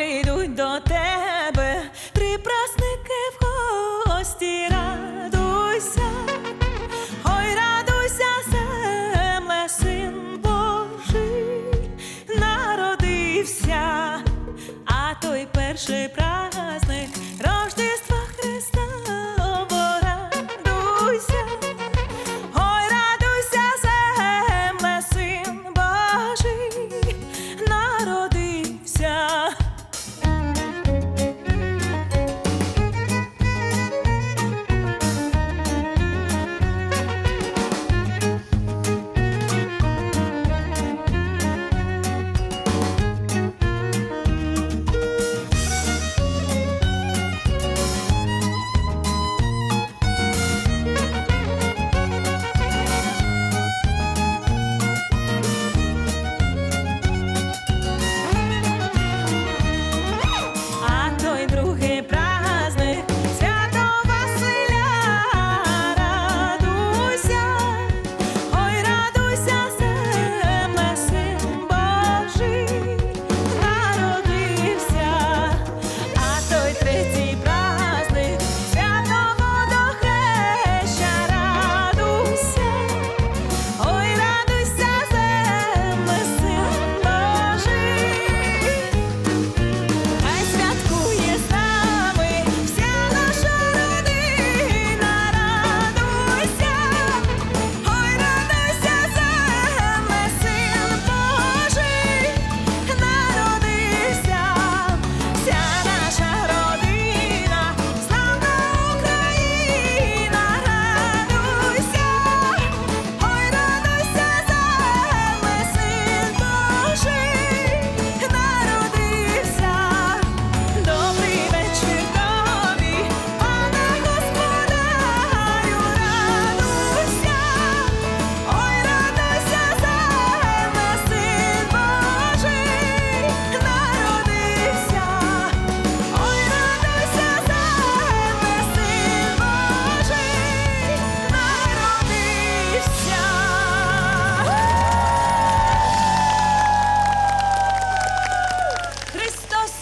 прийдуть до тебе, припрасники в гості радуйся, ой, радуйся, земле, син Божий, народився, а той перший праздник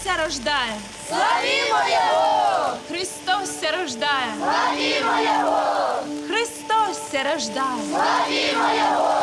Христос рождає! Славімо Його! Христос рождає! Славімо Його! Христос рождає! Славімо Його!